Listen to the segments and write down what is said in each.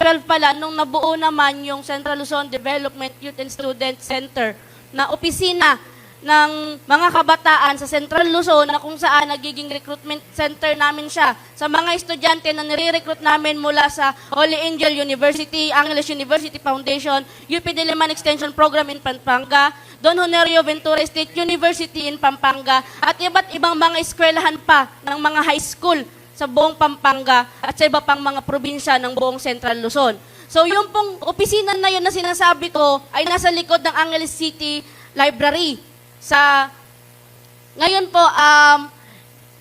12 pala, nung nabuo naman yung Central Luzon Development Youth and Student Center na opisina ng mga kabataan sa Central Luzon na kung saan nagiging recruitment center namin siya. Sa mga estudyante na nire-recruit namin mula sa Holy Angel University, Angeles University Foundation, UP Diliman Extension Program in Pampanga, Don Honorio Ventura State University in Pampanga, at iba't ibang mga eskwelahan pa ng mga high school sa buong Pampanga at sa iba pang mga probinsya ng buong Central Luzon. So yung pong opisina na yun na sinasabi ko ay nasa likod ng Angeles City Library sa ngayon po um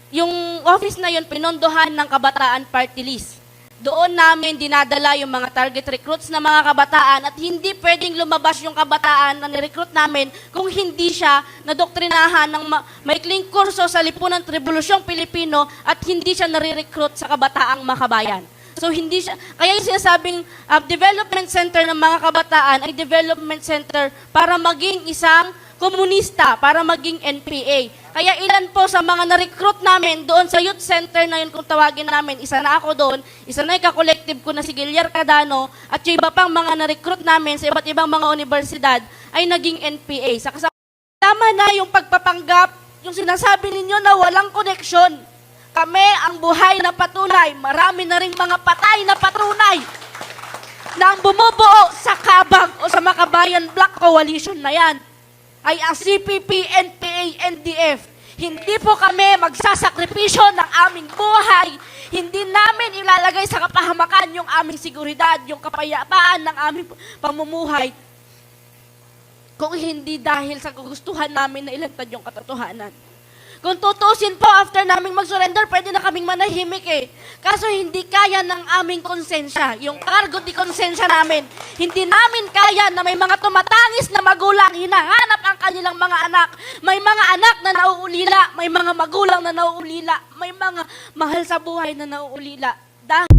yung office na yun pinondohan ng Kabataan Party List. Doon namin dinadala yung mga target recruits na mga kabataan at hindi pwedeng lumabas yung kabataan na nirecruit namin kung hindi siya nadoktrinahan ng ma- maikling kurso sa lipunan at revolusyong Pilipino at hindi siya nare-recruit sa kabataang makabayan. So hindi siya, kaya yung sinasabing uh, development center ng mga kabataan ay development center para maging isang komunista, para maging NPA. Kaya ilan po sa mga na-recruit namin doon sa youth center na yun kung tawagin namin, isa na ako doon, isa na yung kakolektive ko na si Giliar Cadano, at yung iba pang mga na-recruit namin sa iba't ibang mga universidad ay naging NPA. Sa kasama na yung pagpapanggap, yung sinasabi ninyo na walang koneksyon. Kami ang buhay na patunay, marami na rin mga patay na patunay na ang bumubuo sa Kabag o sa Makabayan Black Coalition na yan ay ang CPP, NDF. Hindi po kami magsasakripisyo ng aming buhay. Hindi namin ilalagay sa kapahamakan yung aming seguridad, yung kapayapaan ng aming pamumuhay kung hindi dahil sa kagustuhan namin na ilantad yung katotohanan. Kung tutusin po, after naming mag-surrender, pwede na kaming manahimik eh. Kaso hindi kaya ng aming konsensya, yung cargo di konsensya namin. Hindi namin kaya na may mga tumatangis na magulang, kanilang mga anak. May mga anak na nauulila, may mga magulang na nauulila, may mga mahal sa buhay na nauulila. Dahil